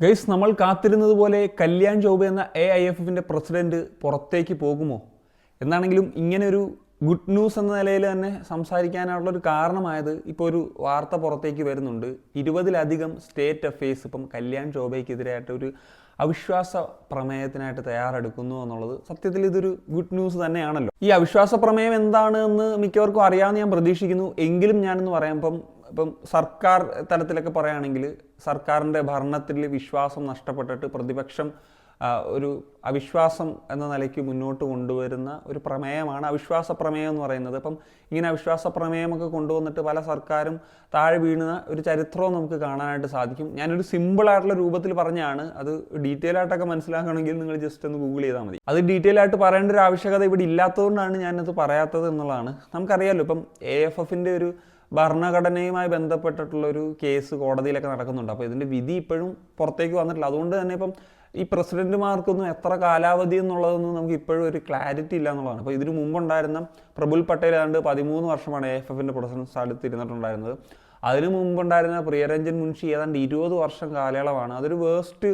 Guys നമ്മൾ കാത്തിരുന്നത് പോലെ കല്യാൺ ജോബ് എന്ന എ ഐ എഫ് എഫിന്റെ പ്രസിഡന്റ് പുറത്തേക്ക് പോകുമോ? എന്നാണെങ്കിലും ഇങ്ങനൊരു ഗുഡ് ന്യൂസ് എന്ന നിലയിൽ തന്നെ സംസാരിക്കാനുള്ള ഒരു കാരണമായത് ഇപ്പോൾ ഒരു വാർത്ത പുറത്തേക്ക് വരുന്നുണ്ട്. ഇരുപതിലധികം സ്റ്റേറ്റ് അഫയേഴ്സ് ഇപ്പം കല്യാൺ ജോബയ്ക്കെതിരായിട്ട് ഒരു അവിശ്വാസ പ്രമേയത്തിനായിട്ട് തയ്യാറെടുക്കുന്നു എന്നുള്ളത് സത്യത്തിൽ ഇതൊരു ഗുഡ് ന്യൂസ് തന്നെയാണല്ലോ. ഈ അവിശ്വാസ പ്രമേയം എന്താണ് എന്ന് മിക്കവർക്കും അറിയാമെന്ന് ഞാൻ പ്രതീക്ഷിക്കുന്നു. എങ്കിലും ഞാനെന്ന് പറയാം. ഇപ്പം ഇപ്പം സർക്കാർ തലത്തിലൊക്കെ പറയുകയാണെങ്കിൽ സർക്കാരിന്റെ ഭരണത്തിൽ വിശ്വാസം നഷ്ടപ്പെട്ടിട്ട് പ്രതിപക്ഷം ഒരു അവിശ്വാസം എന്ന നിലയ്ക്ക് മുന്നോട്ട് കൊണ്ടുവരുന്ന ഒരു പ്രമേയമാണ് അവിശ്വാസ പ്രമേയം എന്ന് പറയുന്നത്. അപ്പം ഇങ്ങനെ അവിശ്വാസ പ്രമേയമൊക്കെ കൊണ്ടുവന്നിട്ട് പല സർക്കാരും താഴെ വീണുന്ന ഒരു ചരിത്രവും നമുക്ക് കാണാനായിട്ട് സാധിക്കും. ഞാനൊരു സിമ്പിളായിട്ടുള്ള രൂപത്തിൽ പറഞ്ഞാണ് അത് ഡീറ്റെയിൽ ആയിട്ടൊക്കെ മനസ്സിലാക്കണമെങ്കിൽ നിങ്ങൾ ജസ്റ്റ് ഒന്ന് ഗൂഗിൾ ചെയ്താൽ മതി. അത് ഡീറ്റെയിൽ ആയിട്ട് പറയേണ്ട ഒരു ആവശ്യകത ഇവിടെ ഇല്ലാത്തതുകൊണ്ടാണ് ഞാനത് പറയാത്തത് എന്നുള്ളതാണ്. നമുക്കറിയാമല്ലോ ഇപ്പം എ എഫ് എഫിന്റെ ഒരു ഭരണഘടനയുമായി ബന്ധപ്പെട്ടിട്ടുള്ള ഒരു കേസ് കോടതിയിലൊക്കെ നടക്കുന്നുണ്ട്. അപ്പോൾ ഇതിന്റെ വിധി ഇപ്പോഴും പുറത്തേക്ക് വന്നിട്ടില്ല. അതുകൊണ്ട് തന്നെ ഇപ്പം ഈ പ്രസിഡന്റുമാർക്കൊന്നും എത്ര കാലാവധി എന്നുള്ളതൊന്നും നമുക്ക് ഇപ്പോഴും ഒരു ക്ലാരിറ്റി ഇല്ല എന്നുള്ളതാണ്. അപ്പോൾ ഇതിനു മുമ്പുണ്ടായിരുന്ന പ്രബുൽ പട്ടേൽ ഏതാണ്ട് പതിമൂന്ന് വർഷമാണ് എഫ് എഫിന്റെ പ്രസിഡന്റ് സ്ഥാനത്ത് ഇരുന്നിട്ടുണ്ടായിരുന്നത് അതിനു മുമ്പുണ്ടായിരുന്ന പ്രിയരഞ്ജൻ മുൻഷി ഏതാണ്ട് ഇരുപത് വർഷം കാലയളവാണ്. അതൊരു വേസ്റ്റ്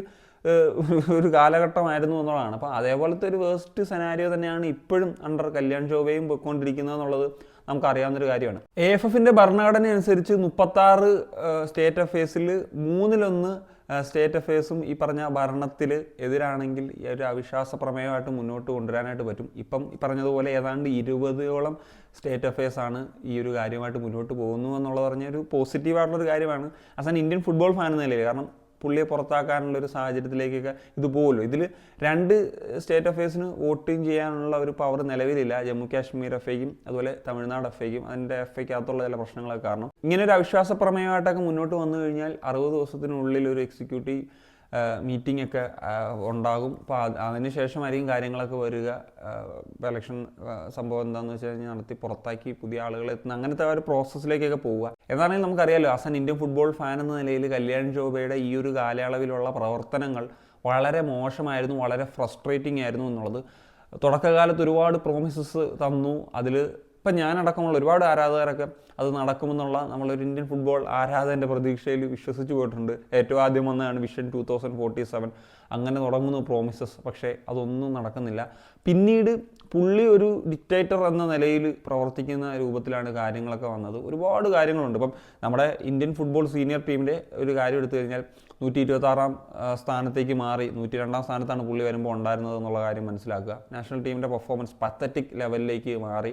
ഒരു കാലഘട്ടമായിരുന്നു എന്നുള്ളതാണ്. അപ്പോൾ അതേപോലത്തെ ഒരു വേസ്റ്റ് സെനാരിയോ തന്നെയാണ് ഇപ്പോഴും അണ്ടർ കല്യാൺ ശോഭയും പോയിക്കൊണ്ടിരിക്കുന്നത് എന്നുള്ളത് നമുക്കറിയാവുന്നൊരു കാര്യമാണ്. എ എഫ് എഫിന്റെ ഭരണഘടന അനുസരിച്ച് മുപ്പത്താറ് സ്റ്റേറ്റ് അഫയേഴ്സിൽ മൂന്നിലൊന്ന് സ്റ്റേറ്റ് അഫയേഴ്സും ഈ പറഞ്ഞ ഭരണത്തിൽ എതിരാണെങ്കിൽ ഈ ഒരു അവിശ്വാസ പ്രമേയമായിട്ട് മുന്നോട്ട് കൊണ്ടുവരാനായിട്ട് പറ്റും. ഇപ്പം ഈ പറഞ്ഞതുപോലെ ഏതാണ്ട് ഇരുപതോളം സ്റ്റേറ്റ് ആണ് ഈ ഒരു കാര്യമായിട്ട് മുന്നോട്ട് പോകുന്നു എന്നുള്ളത് പറഞ്ഞ ഒരു പോസിറ്റീവായിട്ടുള്ളൊരു കാര്യമാണ്. As an Indian football fan നിലയിൽ കാരണം പുള്ളിയെ പുറത്താക്കാനുള്ള ഒരു സാഹചര്യത്തിലേക്കൊക്കെ ഇത് പോകുമല്ലോ ഇതിൽ രണ്ട് സ്റ്റേറ്റ് അഫയേഴ്സിന് വോട്ടിങ് ചെയ്യാനുള്ള ഒരു പവർ നിലവിലില്ല. ജമ്മു കാശ്മീർ എഫ് ഐക്കും അതുപോലെ തമിഴ്നാട് എഫ് ഐക്കും അതിന്റെ എഫ് ഐക്കകത്തുള്ള ചില പ്രശ്നങ്ങളൊക്കെ കാരണം. ഇങ്ങനെ ഒരു അവിശ്വാസ പ്രമേയമായിട്ടൊക്കെ മുന്നോട്ട് വന്നു കഴിഞ്ഞാൽ അറുപത് ദിവസത്തിനുള്ളിൽ ഒരു എക്സിക്യൂട്ടീവ് മീറ്റിംഗ് ഒക്കെ ഉണ്ടാകും. അപ്പോൾ അതിന് ശേഷമായിരിക്കും കാര്യങ്ങളൊക്കെ വരിക. ഇലക്ഷൻ സംഭവം എന്താണെന്ന് വെച്ച് കഴിഞ്ഞാൽ നടത്തി പുറത്താക്കി പുതിയ ആളുകളെ എത്തുന്ന അങ്ങനത്തെ ഒരു പ്രോസസ്സിലേക്കൊക്കെ പോവുക. എന്നാണെങ്കിൽ നമുക്കറിയാലോ as an Indian football fan എന്ന നിലയിൽ കല്യാൺ ജോബയുടെ ഈ ഒരു കാലയളവിലുള്ള പ്രവർത്തനങ്ങൾ വളരെ മോശമായിരുന്നു വളരെ ഫ്രസ്ട്രേറ്റിംഗ് ആയിരുന്നു എന്നുള്ളത്. തുടക്കകാലത്ത് ഒരുപാട് പ്രോമിസസ് തന്നു. അതിൽ ഇപ്പം ഞാനടക്കമുള്ള ഒരുപാട് ആരാധകരൊക്കെ അത് നടക്കുമെന്നുള്ള നമ്മളൊരു ഇന്ത്യൻ ഫുട്ബോൾ ആരാധകന്റെ പ്രതീക്ഷയിൽ വിശ്വസിച്ച് പോയിട്ടുണ്ട്. ഏറ്റവും ആദ്യം വന്നതാണ് vision two thousand forty seven അങ്ങനെ തുടങ്ങുന്നു പ്രോമിസസ് പക്ഷേ അതൊന്നും നടക്കുന്നില്ല. പിന്നീട് പുള്ളി ഒരു ഡിക്റ്റേറ്റർ എന്ന നിലയിൽ പ്രവർത്തിക്കുന്ന രൂപത്തിലാണ് കാര്യങ്ങളൊക്കെ വന്നത്. ഒരുപാട് കാര്യങ്ങളുണ്ട്. ഇപ്പം നമ്മുടെ ഇന്ത്യൻ ഫുട്ബോൾ സീനിയർ ടീമിന്റെ ഒരു കാര്യം എടുത്തു കഴിഞ്ഞാൽ നൂറ്റി ഇരുപത്താറാം സ്ഥാനത്തേക്ക് മാറി നൂറ്റി രണ്ടാം സ്ഥാനത്താണ് പുള്ളി വരുമ്പോൾ ഉണ്ടായിരുന്നത് എന്നുള്ള കാര്യം മനസ്സിലാക്കുക. നാഷണൽ ടീമിന്റെ പെർഫോമൻസ് പത്തറ്റിക് ലെവലിലേക്ക് മാറി.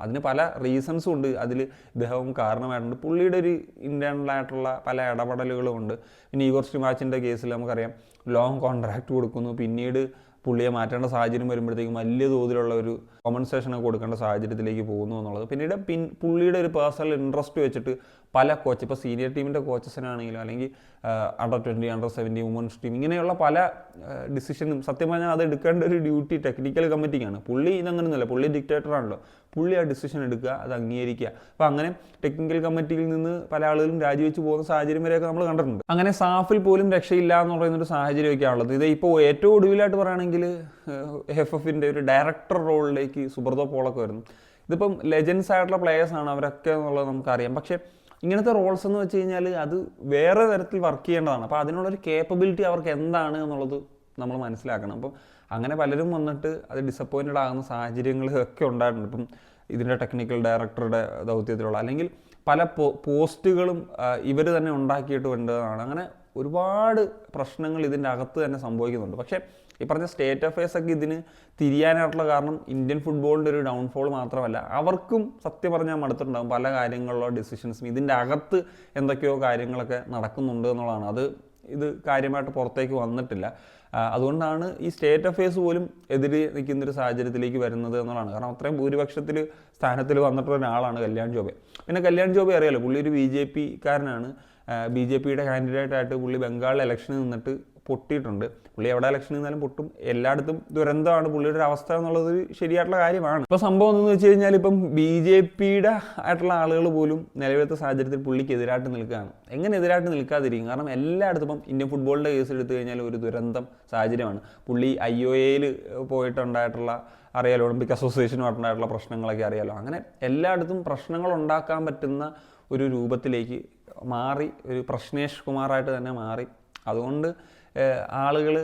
അതിന് പല റീസൺസും ഉണ്ട്. അതിൽ ഇദ്ദേഹവും കാരണമായിട്ടുണ്ട്. പുള്ളിയുടെ ഒരു ഇന്റേണലായിട്ടുള്ള പല ഇടപെടലുകളും ഉണ്ട്. പിന്നെ ഈഗോർ ശ്രീമാച്ചിന്റെ കേസിൽ നമുക്കറിയാം. ലോങ് കോൺട്രാക്റ്റ് കൊടുക്കുന്നു. പിന്നീട് പുള്ളിയെ മാറ്റേണ്ട സാഹചര്യം വരുമ്പോഴത്തേക്കും വലിയ തോതിലുള്ള ഒരു കോമ്പൻസേഷനൊക്കെ കൊടുക്കേണ്ട സാഹചര്യത്തിലേക്ക് പോകുന്നു എന്നുള്ളത്. പിന്നീട് പിൻ പുള്ളിയുടെ ഒരു പേഴ്സണൽ ഇൻട്രസ്റ്റ് വെച്ചിട്ട് പല കോച്ച് ഇപ്പോൾ സീനിയർ ടീമിന്റെ കോച്ചസിനാണെങ്കിലും അല്ലെങ്കിൽ under twenty under seventy women's team ഇങ്ങനെയുള്ള പല ഡിസിഷനും സത്യം പറഞ്ഞാൽ അത് എടുക്കേണ്ട ഒരു ഡ്യൂട്ടി ടെക്നിക്കൽ കമ്മിറ്റിക്കാണ് പുള്ളി ഇതങ്ങനെയൊന്നുമല്ല പുള്ളി ഡിക്റ്റേറ്ററാണല്ലോ പുള്ളി ആ ഡിസിഷൻ എടുക്കുക അത് അംഗീകരിക്കുക. അപ്പോൾ അങ്ങനെ ടെക്നിക്കൽ കമ്മിറ്റിയിൽ നിന്ന് പല ആളുകളും രാജിവെച്ച് പോകുന്ന സാഹചര്യം വരെയൊക്കെ നമ്മൾ കണ്ടിട്ടുണ്ട്. അങ്ങനെ സാഫിൽ പോലും രക്ഷയില്ല എന്ന് പറയുന്ന ഒരു സാഹചര്യമൊക്കെയാണ് ഉള്ളത് ഇത് ഇപ്പോൾ ഏറ്റവും ഒടുവിലായിട്ട് പറയുകയാണെങ്കിൽ എഫ് എഫിന്റെ ഒരു ഡയറക്ടർ റോളിലേക്ക് സുബ്രതോ പോളൊക്കെ വരുന്നു. ഇതിപ്പം ലെജൻസ് ആയിട്ടുള്ള പ്ലേയേഴ്സ് ആണ് അവരൊക്കെ എന്നുള്ളത് നമുക്കറിയാം. പക്ഷേ ഇങ്ങനത്തെ റോൾസ് എന്ന് വെച്ച് കഴിഞ്ഞാൽ അത് വേറെ തരത്തിൽ വർക്ക് ചെയ്യേണ്ടതാണ്. അപ്പോൾ അതിനുള്ളൊരു കേപ്പബിലിറ്റി അവർക്ക് എന്താണ് എന്നുള്ളത് നമ്മൾ മനസ്സിലാക്കണം. അപ്പം അങ്ങനെ പലരും വന്നിട്ട് അത് ഡിസപ്പോയിന്റഡ് ആകുന്ന സാഹചര്യങ്ങൾ ഒക്കെ ഉണ്ടായിട്ടുണ്ട്. ഇപ്പം ഇതിന്റെ ടെക്നിക്കൽ ഡയറക്ടറുടെ ദൗത്യത്തിലുള്ള അല്ലെങ്കിൽ പല പോസ്റ്റുകളും ഇവർ തന്നെ ഉണ്ടാക്കിയിട്ട് വേണ്ടതാണ്. അങ്ങനെ ഒരുപാട് പ്രശ്നങ്ങൾ ഇതിന്റെ അകത്ത് തന്നെ സംഭവിക്കുന്നുണ്ട്. പക്ഷേ ഈ പറഞ്ഞ സ്റ്റേറ്റ് അഫയേഴ്സ് ഒക്കെ ഇതിന് തിരിയാനായിട്ടുള്ള കാരണം ഇന്ത്യൻ ഫുട്ബോളിന്റെ ഒരു ഡൗൺഫോൾ മാത്രമല്ല അവർക്കും സത്യം പറഞ്ഞാൽ മടുത്തിട്ടുണ്ടാകും പല കാര്യങ്ങളിലോ ഡിസിഷൻസും ഇതിന്റെ അകത്ത് എന്തൊക്കെയോ കാര്യങ്ങളൊക്കെ നടക്കുന്നുണ്ട് എന്നുള്ളതാണ്. അത് ഇത് കാര്യമായിട്ട് പുറത്തേക്ക് വന്നിട്ടില്ല. അതുകൊണ്ടാണ് ഈ സ്റ്റേറ്റ് അഫയേഴ്സ് പോലും എതിരെ നിൽക്കുന്ന ഒരു സാഹചര്യത്തിലേക്ക് വരുന്നത് എന്നുള്ളതാണ്. കാരണം അത്രയും ഭൂരിപക്ഷത്തിൽ സ്ഥാനത്തിൽ വന്നിട്ടുള്ള ഒരാളാണ് കല്യാൺ ജോബെ. പിന്നെ കല്യാൺ ജോബെ അറിയാലോ പുള്ളി ഒരു ബി ജെ പി കാരനാണ് ബി ജെ പിയുടെ കാൻഡിഡേറ്റ് ആയിട്ട് പുള്ളി ബംഗാൾ ഇലക്ഷനിൽ നിന്നിട്ട് പൊട്ടിയിട്ടുണ്ട്. പുള്ളി എവിടെ ഇലക്ഷൻ നിന്നാലും പൊട്ടും. എല്ലായിടത്തും ദുരന്തമാണ്. പുള്ളിയുടെ ഒരു അവസ്ഥ എന്നുള്ളത് ശരിയായിട്ടുള്ള കാര്യമാണ്. ഇപ്പോൾ സംഭവം എന്ന് വെച്ച് കഴിഞ്ഞാൽ ഇപ്പം ബി ജെ പിയുടെ ആയിട്ടുള്ള ആളുകൾ പോലും നിലവിലത്തെ സാഹചര്യത്തിൽ പുള്ളിക്ക് എതിരായിട്ട് നിൽക്കുകയാണ്. എങ്ങനെ എതിരായിട്ട് നിൽക്കാതിരിക്കും? കാരണം എല്ലായിടത്തും ഇപ്പം ഇന്ത്യൻ ഫുട്ബോളിന്റെ കേസ് എടുത്തു കഴിഞ്ഞാൽ ഒരു ദുരന്തം സാഹചര്യമാണ്. പുള്ളി ഐ ഒ എയിൽ പോയിട്ടുണ്ടായിട്ടുള്ള അറിയാലോ ഒളിമ്പിക് അസോസിയേഷനുമായിട്ടുണ്ടായിട്ടുള്ള പ്രശ്നങ്ങളൊക്കെ അറിയാലോ. അങ്ങനെ എല്ലായിടത്തും പ്രശ്നങ്ങൾ ഉണ്ടാക്കാൻ പറ്റുന്ന ഒരു രൂപത്തിലേക്ക് മാറി ഒരു പ്രശ്നേഷ് കുമാറായിട്ട് തന്നെ മാറി. അതുകൊണ്ട് ആളുകൾ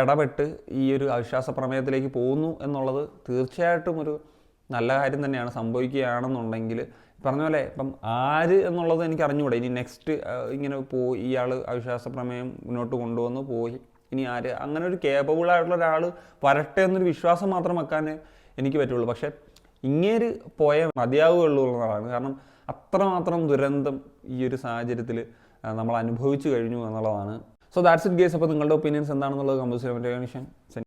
ഇടപെട്ട് ഈ ഒരു അവിശ്വാസ പ്രമേയത്തിലേക്ക് പോകുന്നു എന്നുള്ളത് തീർച്ചയായിട്ടും ഒരു നല്ല കാര്യം തന്നെയാണ് സംഭവിക്കുകയാണെന്നുണ്ടെങ്കിൽ പറഞ്ഞ പോലെ ഇപ്പം ആര് എന്നുള്ളത് എനിക്ക് അറിഞ്ഞുകൂടെ ഇനി നെക്സ്റ്റ് ഇങ്ങനെ പോയി ഇയാൾ അവിശ്വാസ പ്രമേയം മുന്നോട്ട് കൊണ്ടുവന്ന് പോയി ഇനി ആര്? അങ്ങനെ ഒരു കേപ്പബിൾ ആയിട്ടുള്ള ഒരാൾ വരട്ടെ എന്നൊരു വിശ്വാസം മാത്രം വെക്കാൻ എനിക്ക് പറ്റുള്ളൂ. പക്ഷേ ഇങ്ങേര് പോയ മതിയാവുകയുള്ളൂ എന്നുള്ളതാണ്. കാരണം അത്രമാത്രം ദുരന്തം ഈ ഒരു സാഹചര്യത്തിൽ നമ്മൾ അനുഭവിച്ചു കഴിഞ്ഞു എന്നുള്ളതാണ്. സോ ദാറ്റ്സ് ഇറ്റ് ഗേസ് അപ്പോൾ നിങ്ങളുടെ ഒപ്പീനിയൻസ് എന്താണെന്നുള്ളത് കമ്പോസ് ചെയ്യാൻ പറ്റുക